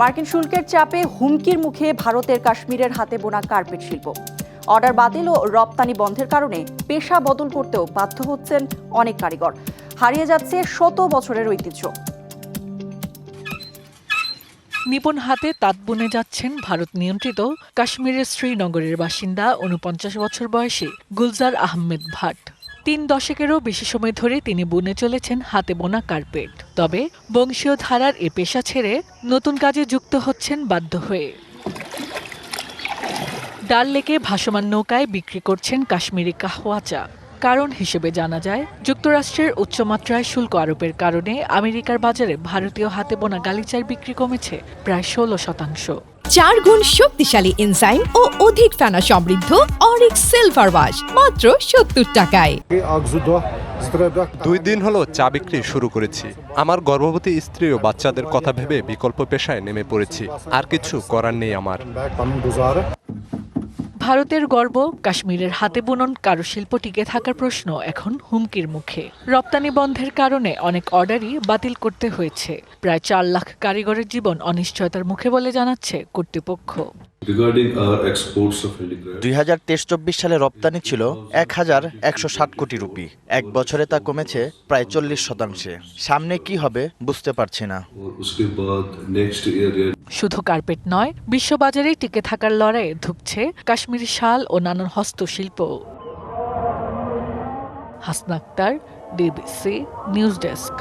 মার্কিন শুল্কের চাপে হুমকির মুখে ভারতের কাশ্মীরের হাতে বোনা কার্পেট শিল্প। অর্ডার বাতিল ও রপ্তানি বন্ধের কারণে পেশা বদল করতেও বাধ্য হচ্ছেন অনেক কারিগর। হারিয়ে যাচ্ছে শত বছরের ঐতিহ্য। নিপুণ হাতে তাঁত বুনে যাচ্ছেন ভারত নিয়ন্ত্রিত কাশ্মীরের শ্রীনগরের বাসিন্দা উনপঞ্চাশ বছর বয়সী গুলজার আহমেদ ভাট। তিন দশকেরও বেশি সময় ধরে তিনি বুনে চলেছেন হাতে বোনা কার্পেট। তবে বংশীয় ধারার এ পেশা ছেড়ে নতুন কাজে যুক্ত হচ্ছেন বাধ্য হয়ে। ডাল লেকে ভাসমান নৌকায় বিক্রি করছেন কাশ্মীরি কাহওয়া চা। কারণ হিসেবে জানা যায়, যুক্তরাষ্ট্রের উচ্চমাত্রায় শুল্ক আরোপের কারণে আমেরিকার বাজারে ভারতীয় হাতে বোনা গালিচার বিক্রি কমেছে প্রায় ষোলো শতাংশ। চার গুণ শক্তিশালী এনজাইম ও অধিক ফেনা সমৃদ্ধ অরিক সিলভার ওয়াশ মাত্র সত্তর টাকায়। দুই দিন হলো চা বিক্রি শুরু করেছি। আমার গর্ভবতী স্ত্রী ও বাচ্চাদের কথা ভেবে বিকল্প পেশায় নেমে পড়েছি। আর কিছু করার নেই আমার। ভারতের গর্ব কাশ্মীরের হাতে বুনন কারুশিল্প টিকে থাকার প্রশ্ন এখন হুমকির মুখে। রপ্তানি বন্ধের কারণে অনেক অর্ডারই বাতিল করতে হয়েছে। প্রায় চার লাখ কারিগরের জীবন অনিশ্চয়তার মুখে বলে জানাচ্ছে কর্তৃপক্ষ। দুই হাজার তেইশ চব্বিশ সালে রপ্তানি ছিল এক হাজার একশো ষাট কোটি রুপি। এক বছরে তা কমেছে প্রায় চল্লিশ শতাংশে। সামনে কি হবে বুঝতে পারছি না। শুধু কার্পেট নয় বিশ্ববাজারেই টিকে থাকার লড়াইয়ে ধুকছে কাশ্মীরি শাল ও নানান হস্তশিল্প। Hasna Akhtar DBC news desk.